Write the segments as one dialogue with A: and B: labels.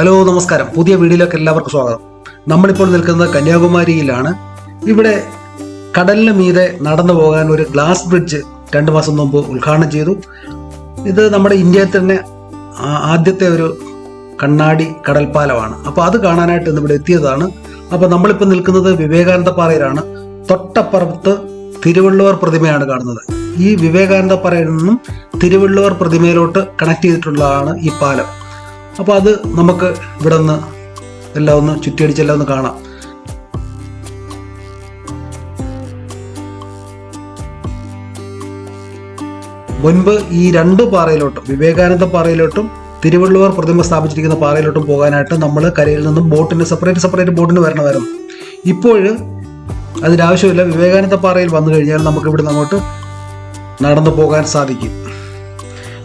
A: Hello നമസ്കാരം. പുതിയ വീഡിയോയിലേക്ക് എല്ലാവർക്കും സ്വാഗതം. നമ്മളിപ്പോൾ നിൽക്കുന്നത് കന്യാകുമാരിയിലാണ്. ഇവിടെ കടലിന് മീതെ നടന്നു പോകാൻ ഒരു ഗ്ലാസ് ബ്രിഡ്ജ് രണ്ട് മാസം മുമ്പ് ഉദ്ഘാടനം ചെയ്തു. ഇത് നമ്മുടെ ഇന്ത്യയിൽ തന്നെ ആദ്യത്തെ ഒരു കണ്ണാടി കടൽപ്പാലമാണ്. അപ്പോൾ അത് കാണാനായിട്ട് ഇന്ന് ഇവിടെ എത്തിയതാണ്. അപ്പോൾ നമ്മളിപ്പോൾ നിൽക്കുന്നത് വിവേകാനന്ദ പാറയിലാണ് തൊട്ടപ്പുറത്ത് തിരുവള്ളുവർ പ്രതിമയാണ് കാണുന്നത്. ഈ വിവേകാനന്ദ പാറയിൽ നിന്നും തിരുവള്ളുവർ പ്രതിമയിലോട്ട് കണക്ട് ചെയ്തിട്ടുള്ളതാണ് ഈ പാലം. അപ്പോൾ അത് നമുക്ക് ഇവിടെ നിന്ന് എല്ലാം ഒന്ന് ചുറ്റിയടിച്ചെല്ലാം ഒന്ന് കാണാം. മുൻപ് ഈ രണ്ട് പാറയിലോട്ടും വിവേകാനന്ദ പാറയിലോട്ടും തിരുവള്ളുവർ പ്രതിമ സ്ഥാപിച്ചിരിക്കുന്ന പാറയിലോട്ടും പോകാനായിട്ട് നമ്മൾ കരയിൽ നിന്നും ബോട്ടിന് സെപ്പറേറ്റ് സെപ്പറേറ്റ് ബോട്ടിന് വരണമായിരുന്നു. ഇപ്പോൾ അതിന്റെ ആവശ്യമില്ല. വിവേകാനന്ദ പാറയിൽ വന്നു കഴിഞ്ഞാൽ നമുക്ക് ഇവിടെ അങ്ങോട്ട് നടന്നു പോകാൻ സാധിക്കും.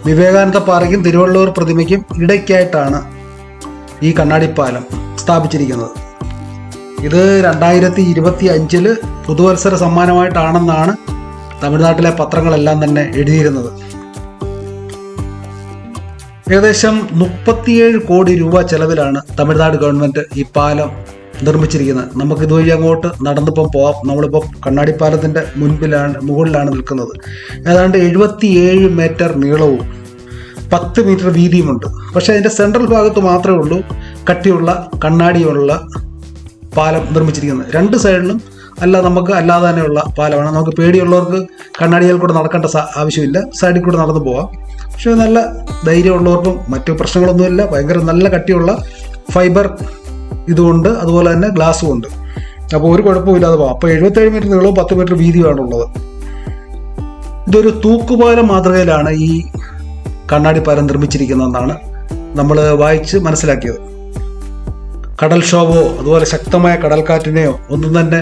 A: വിവേകാനന്ദ പാറയ്ക്കും തിരുവള്ളൂർ പ്രതിമയ്ക്കും ഇടയ്ക്കായിട്ടാണ് ഈ കണ്ണാടിപ്പാലം സ്ഥാപിച്ചിരിക്കുന്നത്. ഇത് രണ്ടായിരത്തി ഇരുപത്തി അഞ്ചിൽ പുതുവത്സര സമ്മാനമായിട്ടാണെന്നാണ് തമിഴ്നാട്ടിലെ പത്രങ്ങളെല്ലാം തന്നെ എഴുതിയിരുന്നത്. ഏകദേശം മുപ്പത്തിയേഴ് കോടി രൂപ ചെലവിലാണ് തമിഴ്നാട് ഗവൺമെന്റ് ഈ പാലം നിർമ്മിച്ചിരിക്കുന്നത് നമുക്ക് ഇതുവഴി അങ്ങോട്ട് നടന്നിപ്പം പോവാം. നമ്മളിപ്പോൾ കണ്ണാടിപ്പാലത്തിന്റെ മുൻപിലാണ് മുകളിലാണ് നിൽക്കുന്നത്. ഏതാണ്ട് എഴുപത്തിയേഴ് മീറ്റർ നീളവും പത്ത് മീറ്റർ വീതിയുമുണ്ട്. പക്ഷേ അതിന്റെ സെൻട്രൽ ഭാഗത്ത് മാത്രമേ ഉള്ളൂ. കട്ടിയുള്ള കണ്ണാടിയുള്ള പാലം നിർമ്മിച്ചിരിക്കുന്നത്. രണ്ട് സൈഡിലും അല്ല നമുക്ക് അല്ലാതെ തന്നെയുള്ള പാലമാണ്. നമുക്ക് പേടിയുള്ളവർക്ക് കണ്ണാടിയിൽ കൂടെ നടക്കേണ്ട ആവശ്യമില്ല. സൈഡിൽ കൂടെ നടന്നു പോവാം. പക്ഷേ നല്ല ധൈര്യമുള്ളവർക്കും മറ്റു പ്രശ്നങ്ങളൊന്നുമില്ല. ഭയങ്കര നല്ല കട്ടിയുള്ള ഫൈബർ ഇതുകൊണ്ട് അതുപോലെ തന്നെ ഗ്ലാസ്സും ഉണ്ട്. അപ്പോൾ ഒരു കുഴപ്പമില്ലാതെ പോകാം. അപ്പോൾ എഴുപത്തേഴ് മീറ്റർ നീളവും പത്ത് മീറ്റർ വീതിയുമാണുള്ളത്. ഇതൊരു തൂക്കുപാലം മാതൃകയിലാണ് ഈ കണ്ണാടി പാലം നിർമ്മിച്ചിരിക്കുന്നതെന്നാണ് നമ്മൾ വായിച്ച് മനസ്സിലാക്കിയത്. കടൽക്ഷോഭമോ അതുപോലെ ശക്തമായ കടൽക്കാറ്റിനെയോ ഒന്നും തന്നെ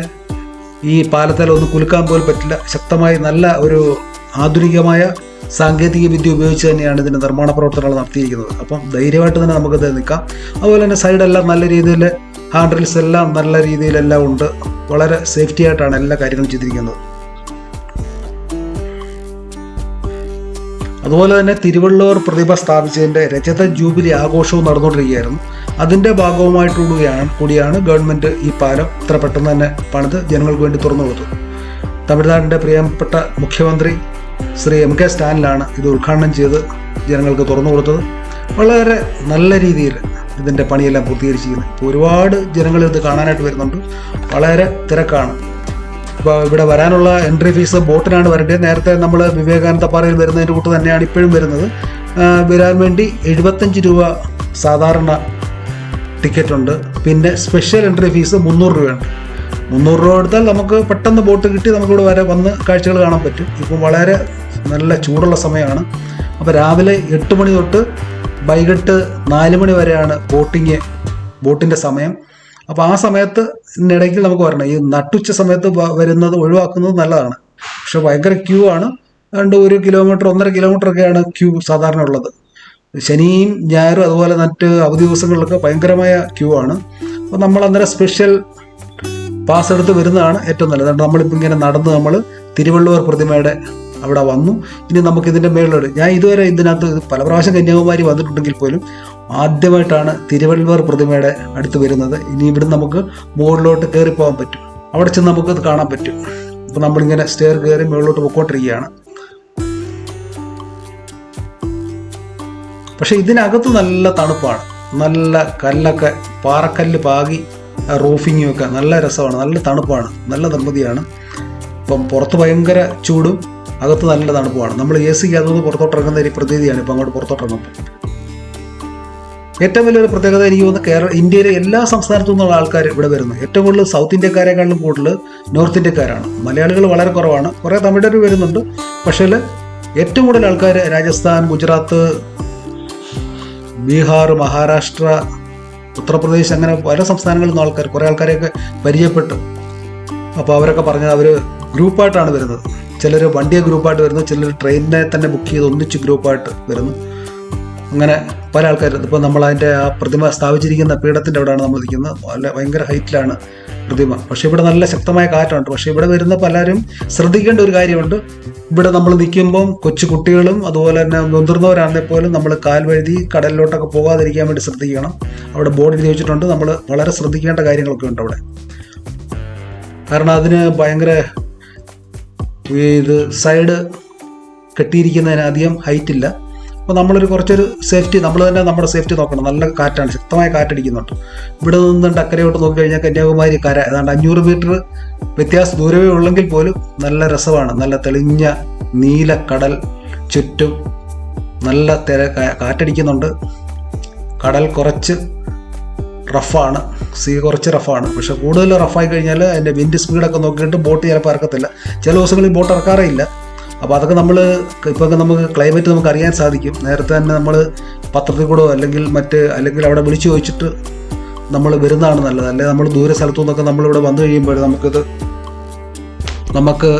A: ഈ പാലത്തിൽ ഒന്ന് കുലുക്കാൻ പോലും പറ്റില്ല. ശക്തമായി നല്ല ഒരു ആധുനികമായ സാങ്കേതിക വിദ്യ ഉപയോഗിച്ച് തന്നെയാണ് ഇതിന്റെ നിർമ്മാണ പ്രവർത്തനങ്ങൾ നടത്തിയിരിക്കുന്നത്. അപ്പം ധൈര്യമായിട്ട് തന്നെ നമുക്കത് നിൽക്കാം. അതുപോലെ തന്നെ സൈഡെല്ലാം നല്ല രീതിയിൽ ഹാൻഡ്രിൽസ് എല്ലാം നല്ല രീതിയിലെല്ലാം ഉണ്ട്. വളരെ സേഫ്റ്റി ആയിട്ടാണ് എല്ലാ കാര്യങ്ങളും ചെയ്തിരിക്കുന്നത്. അതുപോലെ തന്നെ തിരുവള്ളൂർ പ്രതിഭ സ്ഥാപിച്ചതിന്റെ രജത ജൂബിലി ആഘോഷവും നടന്നുകൊണ്ടിരിക്കുകയായിരുന്നു. അതിന്റെ ഭാഗവുമായിട്ടുകൂടിയാണ് കൂടിയാണ് ഗവൺമെന്റ് ഈ പാലം ഇത്ര പെട്ടെന്ന് തന്നെ പണിത് ജനങ്ങൾക്ക് വേണ്ടി തുറന്നു കൊടുത്തു തമിഴ്നാടിന്റെ പ്രിയപ്പെട്ട മുഖ്യമന്ത്രി ശ്രീ എം കെ സ്റ്റാനിലാണ് ഇത് ഉദ്ഘാടനം ചെയ്ത് ജനങ്ങൾക്ക് തുറന്നു കൊടുത്തത്. വളരെ നല്ല രീതിയിൽ ഇതിന്റെ പണിയെല്ലാം പൂർത്തീകരിച്ചിരിക്കുന്നത് ഇപ്പോൾ ഒരുപാട് ജനങ്ങൾ ഇത് കാണാനായിട്ട് വരുന്നുണ്ട്. വളരെ തിരക്കാണ്. ഇപ്പോൾ ഇവിടെ വരാനുള്ള എൻട്രി ഫീസ് ബോട്ടിനാണ് വരേണ്ടത്. നേരത്തെ നമ്മൾ വിവേകാനന്ദ പാറയിൽ വരുന്നതിന്റെ കൂട്ട് തന്നെയാണ് ഇപ്പോഴും വരുന്നത്. വരാൻ വേണ്ടി എഴുപത്തഞ്ച് രൂപ സാധാരണ ടിക്കറ്റ് ഉണ്ട്. പിന്നെ സ്പെഷ്യൽ എൻട്രി ഫീസ് മുന്നൂറ് രൂപയുണ്ട് മുന്നൂറ് രൂപ എടുത്താൽ നമുക്ക് പെട്ടെന്ന് ബോട്ട് കിട്ടി നമുക്കിവിടെ വരെ വന്ന് കാഴ്ചകൾ കാണാൻ പറ്റും. ഇപ്പോൾ വളരെ നല്ല ചൂടുള്ള സമയമാണ്. അപ്പോൾ രാവിലെ എട്ട് മണി തൊട്ട് വൈകിട്ട് നാല് മണി വരെയാണ് ബോട്ടിങ് ബോട്ടിന്റെ സമയം. അപ്പോൾ ആ സമയത്ത് ഇടയ്ക്ക് നമുക്ക് വരണം. ഈ നട്ടുച്ച സമയത്ത് വരുന്നത് ഒഴിവാക്കുന്നത് നല്ലതാണ്. പക്ഷെ ഭയങ്കര ക്യൂ ആണ്. രണ്ട് ഒരു കിലോമീറ്റർ ഒന്നര കിലോമീറ്റർ ഒക്കെയാണ് ക്യൂ സാധാരണ ഉള്ളത്. ശനിയും ഞായറും അതുപോലെ മറ്റ് അവധി ദിവസങ്ങളിലൊക്കെ ഭയങ്കരമായ ക്യൂ ആണ്. അപ്പോൾ നമ്മൾ അന്നേരം സ്പെഷ്യൽ പാസ് എടുത്ത് വരുന്നതാണ് ഏറ്റവും നല്ലത്. കാരണം നമ്മളിപ്പോൾ ഇങ്ങനെ നടന്ന് നമ്മൾ തിരുവള്ളുവർ പ്രതിമയുടെ അവിടെ വന്നു. ഇനി നമുക്ക് ഇതിന്റെ മേളിലോട്ട് ഞാൻ ഇതുവരെ ഇതിനകത്ത് ഇത് പല പ്രാവശ്യം കന്യാകുമാരി വന്നിട്ടുണ്ടെങ്കിൽ പോലും ആദ്യമായിട്ടാണ് തിരുവള്ളുവർ പ്രതിമയുടെ അടുത്ത് വരുന്നത്. ഇനി ഇവിടെ നമുക്ക് മുകളിലോട്ട് കയറി പോകാൻ പറ്റും. അവിടെ ചെന്ന് നമുക്കത് കാണാൻ പറ്റും. അപ്പോൾ നമ്മളിങ്ങനെ സ്റ്റെയർ കയറി മുകളിലോട്ട് പൊക്കോണ്ടിരിക്കുകയാണ്. പക്ഷേ ഇതിനകത്ത് നല്ല തണുപ്പാണ്. നല്ല കല്ലൊക്കെ പാറക്കല്ല് പാകി റൂഫിങ്ങും ഒക്കെ നല്ല രസമാണ് നല്ല തണുപ്പാണ് നല്ല നിർമ്മിതിയാണ്. ഇപ്പം പുറത്ത് ഭയങ്കര ചൂടും അകത്ത് നല്ല തണുപ്പുമാണ്. നമ്മൾ എ സിക്ക് അതൊന്ന് പുറത്തോട്ടിറങ്ങുന്ന ഒരു പ്രതീതിയാണ് ഇപ്പം അങ്ങോട്ട് പുറത്തോട്ടിറങ്ങുമ്പോൾ ഏറ്റവും വലിയൊരു പ്രത്യേകത എനിക്ക് തോന്നുന്നു കേരള ഇന്ത്യയിലെ എല്ലാ സംസ്ഥാനത്തു നിന്നുള്ള ആൾക്കാർ ഇവിടെ വരുന്നു ഏറ്റവും കൂടുതൽ സൗത്ത് ഇന്ത്യക്കാരെക്കാളും കൂടുതൽ നോർത്ത് ഇന്ത്യക്കാരാണ് മലയാളികൾ വളരെ കുറവാണ്. കുറേ തമിഴർ വരുന്നുണ്ട്. പക്ഷേ ഏറ്റവും കൂടുതൽ ആൾക്കാർ രാജസ്ഥാൻ ഗുജറാത്ത് ബീഹാർ മഹാരാഷ്ട്ര ഉത്തർപ്രദേശ് അങ്ങനെ പല സംസ്ഥാനങ്ങളിൽ നിന്ന് ആൾക്കാർ കുറേ ആൾക്കാരെയൊക്കെ പരിചയപ്പെട്ടു. അപ്പോൾ അവരൊക്കെ പറഞ്ഞത് അവർ ഗ്രൂപ്പായിട്ടാണ് വരുന്നത്. ചിലർ വണ്ടിയെ ഗ്രൂപ്പായിട്ട് വരുന്നു ചിലർ ട്രെയിനിനെ തന്നെ ബുക്ക് ചെയ്ത് ഒന്നിച്ച് ഗ്രൂപ്പായിട്ട് വരുന്നു. അങ്ങനെ പല ആൾക്കാർ ഇപ്പോൾ നമ്മൾ അതിന്റെ ആ പ്രതിമ സ്ഥാപിച്ചിരിക്കുന്ന പീഠത്തിന്റെ അവിടെയാണ് നമ്മൾ നിൽക്കുന്നത്. വളരെ ഭയങ്കര ഹൈറ്റിലാണ് പ്രതിമ. പക്ഷേ ഇവിടെ നല്ല ശക്തമായ കാറ്റാണ്. പക്ഷേ ഇവിടെ വരുന്ന പലരും ശ്രദ്ധിക്കേണ്ട ഒരു കാര്യമുണ്ട്. ഇവിടെ നമ്മൾ നിൽക്കുമ്പം കൊച്ചു കുട്ടികളും അതുപോലെ തന്നെ മുതിർന്നവരാണെങ്കിൽ പോലും നമ്മൾ കാൽ വഴുതി കടലിലോട്ടൊക്കെ പോകാതിരിക്കാൻ വേണ്ടി ശ്രദ്ധിക്കണം. അവിടെ ബോർഡ് എഴുതി വെച്ചിട്ടുണ്ട്. നമ്മൾ വളരെ ശ്രദ്ധിക്കേണ്ട കാര്യങ്ങളൊക്കെ ഉണ്ട് അവിടെ. കാരണം അതിന് ഭയങ്കര ഇത് സൈഡ് കെട്ടിയിരിക്കുന്നതിന് അധികം ഹൈറ്റ് ഇല്ല അപ്പോൾ നമ്മളൊരു കുറച്ചൊരു സേഫ്റ്റി നമ്മൾ തന്നെ നമ്മുടെ സേഫ്റ്റി നോക്കണം. നല്ല കാറ്റാണ് ശക്തമായ കാറ്റടിക്കുന്നുണ്ട്. ഇവിടെ നിന്നുണ്ട് അക്കരയോട്ട് നോക്കിക്കഴിഞ്ഞാൽ കന്യാകുമാരി കര ഏതാണ്ട് അഞ്ഞൂറ് മീറ്റർ വ്യത്യാസം ദൂരമേ ഉള്ളെങ്കിൽ പോലും നല്ല രസമാണ്. നല്ല തെളിഞ്ഞ നീല കടൽ ചുറ്റും നല്ല തിര കാറ്റടിക്കുന്നുണ്ട്. കടൽ കുറച്ച് റഫാണ് സീ കുറച്ച് റഫാണ്. പക്ഷെ കൂടുതൽ റഫായി കഴിഞ്ഞാൽ അതിന്റെ വിൻഡ് സ്പീഡൊക്കെ നോക്കിയിട്ട് ബോട്ട് ചിലപ്പോൾ ഇറക്കത്തില്ല. ചില ദിവസങ്ങളിൽ ബോട്ട് ഇറക്കാറേ ഇല്ല. അപ്പോൾ അതൊക്കെ നമ്മൾ ഇപ്പോൾ നമുക്ക് ക്ലൈമറ്റ് നമുക്ക് അറിയാൻ സാധിക്കും. നേരത്തെ തന്നെ നമ്മൾ പത്രത്തിൽ കൂടെ അല്ലെങ്കിൽ മറ്റ് അല്ലെങ്കിൽ അവിടെ വിളിച്ചു ചോദിച്ചിട്ട് നമ്മൾ വരുന്നതാണ് നല്ലത്. അല്ലെങ്കിൽ നമ്മൾ ദൂര സ്ഥലത്തു നിന്നൊക്കെ നമ്മളിവിടെ വന്നു കഴിയുമ്പോൾ നമുക്കിത് നമുക്ക്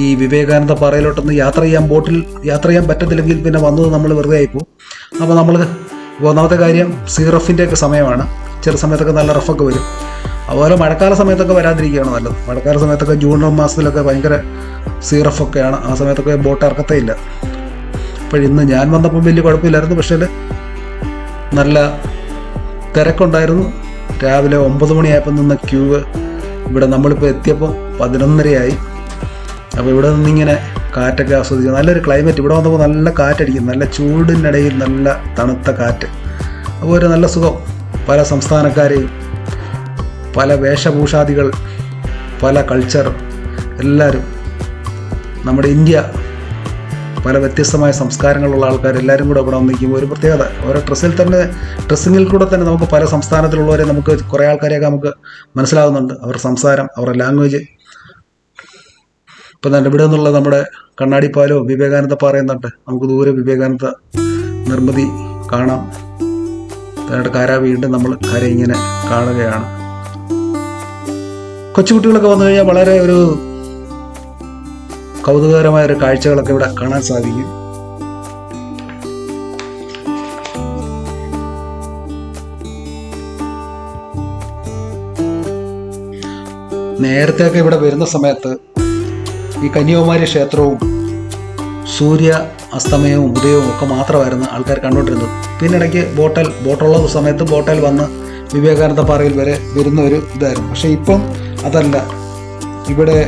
A: ഈ വിവേകാനന്ദ പാറയിലോട്ടൊന്ന് യാത്ര ചെയ്യാൻ ബോട്ടിൽ യാത്ര ചെയ്യാൻ പറ്റത്തില്ലെങ്കിൽ പിന്നെ വന്നത് നമ്മൾ വെറുതെ ആയിപ്പോവും. അപ്പോൾ നമ്മൾ ഒന്നാമത്തെ കാര്യം സീറഫിന്റെയൊക്കെ സമയമാണ്. ചില സമയത്തൊക്കെ നല്ല റഫൊക്കെ വരും. അതുപോലെ മഴക്കാല സമയത്തൊക്കെ വരാതിരിക്കുകയാണ് നല്ലത്. മഴക്കാല സമയത്തൊക്കെ ജൂൺ മാസത്തിലൊക്കെ ഭയങ്കര സീറഫൊക്കെയാണ് ആ സമയത്തൊക്കെ ബോട്ട് ഇറക്കത്തേ ഇല്ല. അപ്പോൾ ഇന്ന് ഞാൻ വന്നപ്പം വലിയ കുഴപ്പമില്ലായിരുന്നു. പക്ഷേ നല്ല തിരക്കുണ്ടായിരുന്നു. രാവിലെ ഒമ്പത് മണിയായപ്പോൾ നിന്ന ക്യൂവ് ഇവിടെ നമ്മളിപ്പോൾ എത്തിയപ്പോൾ പതിനൊന്നരയായി. അപ്പോൾ ഇവിടെ നിന്നിങ്ങനെ കാറ്റൊക്കെ ആസ്വദിക്കുക നല്ലൊരു ക്ലൈമറ്റ്. ഇവിടെ വന്നപ്പോൾ നല്ല കാറ്റടിക്കും. നല്ല ചൂടിനിടയിൽ നല്ല തണുത്ത കാറ്റ്. അപ്പോൾ ഒരു നല്ല സുഖം. പല സംസ്ഥാനക്കാരെയും പല വേഷഭൂഷാദികൾ പല കൾച്ചർ എല്ലാവരും നമ്മുടെ ഇന്ത്യ പല വ്യത്യസ്തമായ സംസ്കാരങ്ങളുള്ള ആൾക്കാർ എല്ലാവരും കൂടെ ഇവിടെ വന്നിരിക്കുമ്പോൾ ഒരു പ്രത്യേകത. ഓരോ ഡ്രസ്സിൽ തന്നെ ഡ്രസ്സിങ്ങിൽ കൂടെ തന്നെ നമുക്ക് പല സംസ്ഥാനത്തിലുള്ളവരെ നമുക്ക് കുറേ ആൾക്കാരെയൊക്കെ നമുക്ക് മനസ്സിലാകുന്നുണ്ട് അവരുടെ സംസാരം അവരുടെ ലാംഗ്വേജ് ഇപ്പം ഇവിടെ നിന്നുള്ള നമ്മുടെ കണ്ണാടിപ്പാലോ വിവേകാനന്ദ പാറയുന്നുണ്ട് നമുക്ക് ദൂരെ വിവേകാനന്ദ നിർമ്മിതി കാണാം. എന്നിട്ട് കര വീണ്ടും നമ്മൾ കര ഇങ്ങനെ കാണുകയാണ്. കൊച്ചുകുട്ടികളൊക്കെ വന്നു കഴിഞ്ഞാൽ വളരെ ഒരു കൗതുകകരമായ ഒരു കാഴ്ചകളൊക്കെ ഇവിടെ കാണാൻ സാധിക്കും. നേരത്തെയൊക്കെ ഇവിടെ വരുന്ന സമയത്ത് ഈ കന്യാകുമാരി ക്ഷേത്രവും സൂര്യ അസ്തമയവും ഉദയവും ഒക്കെ മാത്രമായിരുന്നു ആൾക്കാർ കണ്ടുകൊണ്ടിരുന്നത്. പിന്നെ ഇടയ്ക്ക് ബോട്ടൽ ബോട്ടുള്ള സമയത്ത് ബോട്ടൽ വന്ന് വിവേകാനന്ദ പാറയിൽ വരെ വരുന്ന ഒരു ഇതായിരുന്നു. പക്ഷേ ഇപ്പം അതല്ല. ഇവിടെ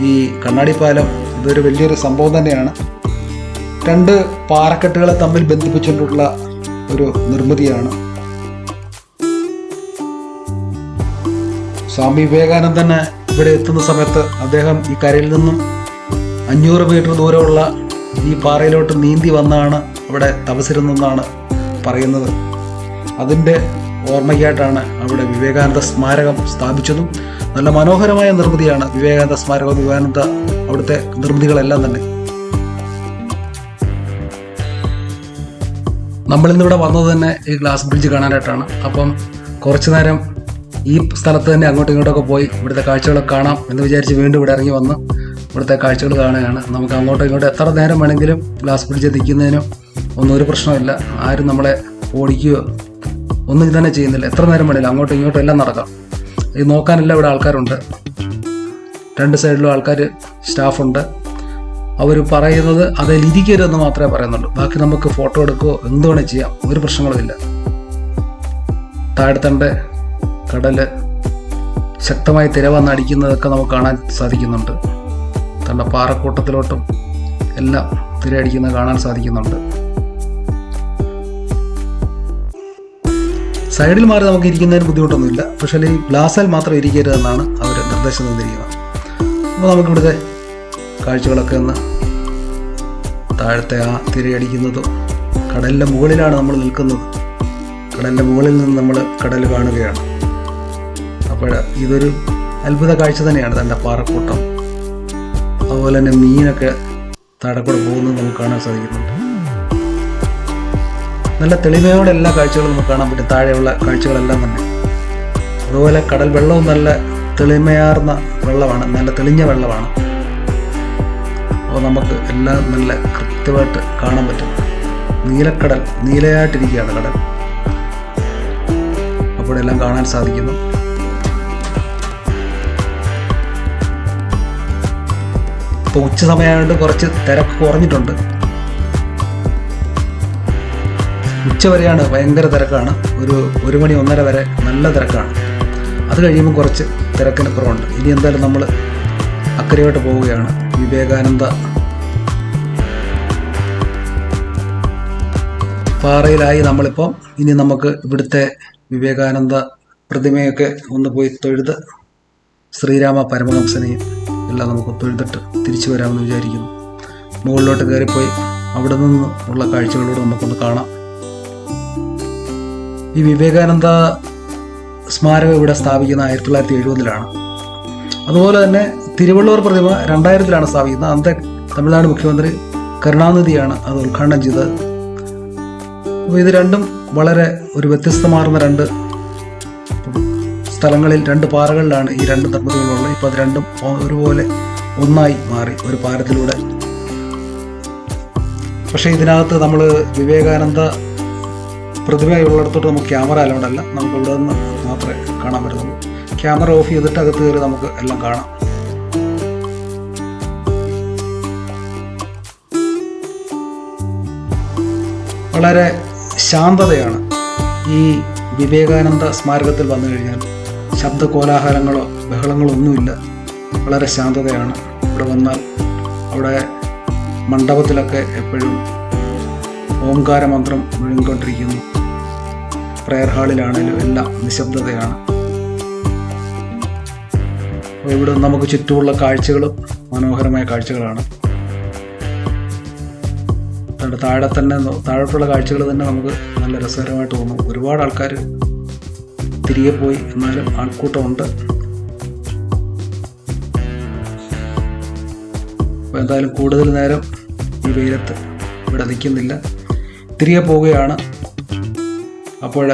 A: ഈ കണ്ണാടിപ്പാലം ഇതൊരു വലിയൊരു സംഭവം തന്നെയാണ്. രണ്ട് പാറക്കെട്ടുകളെ തമ്മിൽ ബന്ധിപ്പിച്ചിട്ടുള്ള ഒരു നിർമ്മിതിയാണ്. സ്വാമി വിവേകാനന്ദന് ഇവിടെ എത്തുന്ന സമയത്ത് അദ്ദേഹം ഈ കരയിൽ നിന്നും അഞ്ഞൂറ് മീറ്റർ ദൂരമുള്ള ഈ പാറയിലോട്ട് നീന്തി വന്നാണ് അവിടെ തപസിരുന്നെന്നാണ് പറയുന്നത്. അതിന്റെ ഓർമ്മയ്ക്കായിട്ടാണ് അവിടെ വിവേകാനന്ദ സ്മാരകം സ്ഥാപിച്ചതും. നല്ല മനോഹരമായ നിർമ്മിതിയാണ് വിവേകാനന്ദ സ്മാരകം വിവേകാനന്ദ അവിടുത്തെ നിർമ്മിതികളെല്ലാം തന്നെ. നമ്മളിന്നിവിടെ വന്നത് തന്നെ ഈ ഗ്ലാസ് ബ്രിഡ്ജ് കാണാനായിട്ടാണ്. അപ്പം കുറച്ചു നേരം ഈ സ്ഥലത്ത് തന്നെ അങ്ങോട്ടും ഇങ്ങോട്ടൊക്കെ പോയി ഇവിടുത്തെ കാഴ്ചകളൊക്കെ കാണാം എന്ന് വിചാരിച്ച് വീണ്ടും ഇവിടെ ഇറങ്ങി വന്ന് ഇവിടുത്തെ കാഴ്ചകൾ കാണുകയാണ്. നമുക്ക് അങ്ങോട്ടും ഇങ്ങോട്ടും എത്ര നേരം വേണമെങ്കിലും ഗ്ലാസ് ബ്രിഡ്ജ് നിൽക്കുന്നതിനും ഒന്നും ഒരു പ്രശ്നമില്ല ആരും നമ്മളെ ഓടിക്കുകയോ ഒന്നും തന്നെ ചെയ്യുന്നില്ല. എത്ര നേരം വേണമെങ്കിലും അങ്ങോട്ടും ഇങ്ങോട്ടും എല്ലാം നടക്കാം. ഇത് നോക്കാനെല്ലാം ഇവിടെ ആൾക്കാരുണ്ട്. രണ്ട് സൈഡിലും ആൾക്കാർ സ്റ്റാഫുണ്ട് അവർ പറയുന്നത് അതിൽ ഇരിക്കരുതെന്ന് മാത്രമേ പറയുന്നുള്ളൂ. ബാക്കി നമുക്ക് ഫോട്ടോ എടുക്കുകയോ എന്ത് വേണേൽ ചെയ്യാം. ഒരു പ്രശ്നങ്ങളുമില്ല താഴത്തണ്ട് കടൽ ശക്തമായി തിര വന്നടിക്കുന്നതൊക്കെ നമുക്ക് കാണാൻ സാധിക്കുന്നുണ്ട്. തന്റെ പാറക്കൂട്ടത്തിലോട്ടും എല്ലാം തിരയടിക്കുന്നത് കാണാൻ സാധിക്കുന്നുണ്ട്. സൈഡിൽ മാറി നമുക്ക് ഇരിക്കുന്നതിന് ബുദ്ധിമുട്ടൊന്നുമില്ല. പക്ഷേ ഈ ഗ്ലാസ്സിൽ മാത്രം ഇരിക്കരുതെന്നാണ് അവർ നിർദ്ദേശം തന്നിരിക്കുന്നത്. അപ്പോൾ നമുക്കിവിടുത്തെ കാഴ്ചകളൊക്കെ ഒന്ന് താഴത്തെ ആ തിരയടിക്കുന്നതും കടലിന്റെ മുകളിലാണ് നമ്മൾ നിൽക്കുന്നത്. കടലിന്റെ മുകളിൽ നിന്ന് നമ്മൾ കടൽ കാണുകയാണ്. അപ്പോൾ ഇതൊരു അത്ഭുത കാഴ്ച തന്നെയാണ് തന്റെ പാറക്കൂട്ടം. അതുപോലെ തന്നെ മീനൊക്കെ താഴെക്കൂടെ കൂടെ പോകുന്നത് നമുക്ക് കാണാൻ സാധിക്കുന്നുണ്ട്. നല്ല തെളിമയോടെ എല്ലാ കാഴ്ചകളും നമുക്ക് കാണാൻ പറ്റും. താഴെയുള്ള കാഴ്ചകളെല്ലാം തന്നെ. അതുപോലെ കടൽ വെള്ളവും നല്ല തെളിമയാർന്ന വെള്ളമാണ്. നല്ല തെളിഞ്ഞ വെള്ളമാണ്. അപ്പോൾ നമുക്ക് എല്ലാം നല്ല കൃത്യമായിട്ട് കാണാൻ പറ്റും. നീലക്കടൽ നീലയായിട്ടിരിക്കുകയാണ് കടൽ. അപ്പോൾ എല്ലാം കാണാൻ സാധിക്കുന്നു. ഇപ്പോൾ ഉച്ച സമയമായതുകൊണ്ട് കുറച്ച് തിരക്ക് കുറഞ്ഞിട്ടുണ്ട്. ഉച്ച വരെയാണ് ഭയങ്കര തിരക്കാണ്. ഒരു ഒരു മണി ഒന്നര വരെ നല്ല തിരക്കാണ്. അത് കഴിയുമ്പോൾ കുറച്ച് തിരക്കിന് കുറവുണ്ട്. ഇനി എന്തായാലും നമ്മൾ അക്കരയോട്ട് പോവുകയാണ്. വിവേകാനന്ദ പാറയിലായി നമ്മളിപ്പോൾ. ഇനി നമുക്ക് ഇവിടുത്തെ വിവേകാനന്ദ പ്രതിമയൊക്കെ ഒന്ന് പോയി തൊഴുത് ശ്രീരാമ പരമഹംസനെയും എല്ലാം നമുക്ക് തൊഴുതിട്ട് തിരിച്ചു വരാമെന്ന് വിചാരിക്കുന്നു. മുകളിലോട്ട് കയറിപ്പോയി അവിടെ നിന്ന് ഉള്ള കാഴ്ചകളോട് നമുക്കൊന്ന് കാണാം. ഈ വിവേകാനന്ദ സ്മാരകം ഇവിടെ സ്ഥാപിക്കുന്ന ആയിരത്തി തൊള്ളായിരത്തി എഴുപതിലാണ് അതുപോലെ തന്നെ തിരുവള്ളൂർ പ്രതിമ രണ്ടായിരത്തിലാണ് സ്ഥാപിക്കുന്നത്. അന്നത്തെ തമിഴ്നാട് മുഖ്യമന്ത്രി കരുണാനിധിയാണ് അത് ഉദ്ഘാടനം ചെയ്തത്. അപ്പോൾ ഇത് രണ്ടും വളരെ ഒരു വ്യത്യസ്തമാർന്ന രണ്ട് സ്ഥലങ്ങളിൽ രണ്ട് പാറകളിലാണ് ഈ രണ്ട് നിർമ്മിതികളുള്ളത്. ഇപ്പോൾ അത് രണ്ടും ഒരുപോലെ ഒന്നായി മാറി ഒരു പാലത്തിലൂടെ പക്ഷേ ഇതിനകത്ത് നമ്മൾ വിവേകാനന്ദ പ്രതിഭയുള്ളിടത്തോട്ട് നമുക്ക് ക്യാമറ അലോണ്ടല്ല നമുക്ക് ഇവിടെ നിന്ന് മാത്രമേ കാണാൻ പറ്റുന്നുള്ളൂ ക്യാമറ ഓഫ് ചെയ്തിട്ട് അകത്ത് കയറി നമുക്ക് എല്ലാം കാണാം. വളരെ ശാന്തതയാണ് ഈ വിവേകാനന്ദ സ്മാരകത്തിൽ വന്നു കഴിഞ്ഞാൽ. ശബ്ദ കോലാഹലങ്ങളോ ബഹളങ്ങളോ ഒന്നുമില്ല വളരെ ശാന്തതയാണ് ഇവിടെ വന്നാൽ. അവിടെ മണ്ഡപത്തിലൊക്കെ എപ്പോഴും ഓംകാരമന്ത്രം മന്ത്രം മുഴുകിക്കൊണ്ടിരിക്കുന്നു പ്രയർ ഹാളിലാണേലും എല്ലാം നിശബ്ദതയാണ്. ഇവിടെ നമുക്ക് ചുറ്റുമുള്ള കാഴ്ചകളും മനോഹരമായ കാഴ്ചകളാണ്. താഴെ തന്നെ താഴോട്ടുള്ള കാഴ്ചകൾ തന്നെ നമുക്ക് നല്ല രസകരമായിട്ട് തോന്നും. ഒരുപാട് ആൾക്കാർ തിരികെ പോയി. എന്നാലും ആൾക്കൂട്ടമുണ്ട്. അപ്പോൾ എന്തായാലും കൂടുതൽ നേരം ഈ വെയിലത്ത് ഇവിടെ നിൽക്കുന്നില്ല. തിരികെ പോവുകയാണ്. അപ്പോൾ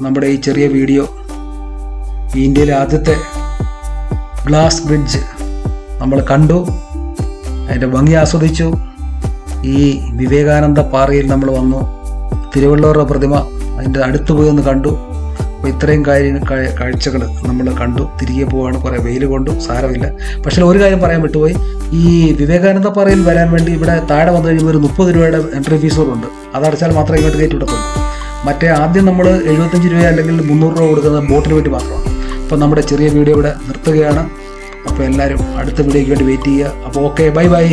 A: നമ്മുടെ ഈ ചെറിയ വീഡിയോ ഈ ഇന്ത്യയിലെ ആദ്യത്തെ ഗ്ലാസ് ബ്രിഡ്ജ് നമ്മൾ കണ്ടു. അതിന്റെ ഭംഗി ആസ്വദിച്ചു. ഈ വിവേകാനന്ദ പാറയിൽ നമ്മൾ വന്നു. തിരുവള്ളൂരുടെ പ്രതിമ അതിന്റെ അടുത്ത് പോയി ഒന്ന് കണ്ടു. അപ്പോൾ ഇത്രയും കാര്യം കാഴ്ചകൾ നമ്മൾ കണ്ടു. തിരികെ പോവാണ് കുറേ വെയിൽ കൊണ്ടു. സാരമില്ല. പക്ഷേ ഒരു കാര്യം പറയാൻ വിട്ടുപോയി. ഈ വിവേകാനന്ദ പാറയിൽ വരാൻ വേണ്ടി ഇവിടെ താഴെ വന്നു കഴിയുമ്പോൾ ഒരു മുപ്പത് രൂപയുടെ എൻട്രി ഫീസ് കൂടെ ഉണ്ട് അതടച്ചാൽ മാത്രമേ ഇങ്ങോട്ട് കയറ്റി വിടത്തുള്ളൂ. മറ്റേ ആദ്യം നമ്മൾ എഴുപത്തഞ്ച് രൂപ അല്ലെങ്കിൽ മുന്നൂറ് രൂപ കൊടുക്കുന്നത് ബോട്ടിന് വേണ്ടി മാത്രമാണ്. അപ്പോൾ നമ്മുടെ ചെറിയ വീഡിയോ ഇവിടെ നിർത്തുകയാണ്. അപ്പോൾ എല്ലാവരും അടുത്ത വീഡിയോയ്ക്ക് വേണ്ടി വെയിറ്റ് ചെയ്യുക. അപ്പോൾ ഓക്കെ ബൈ ബൈ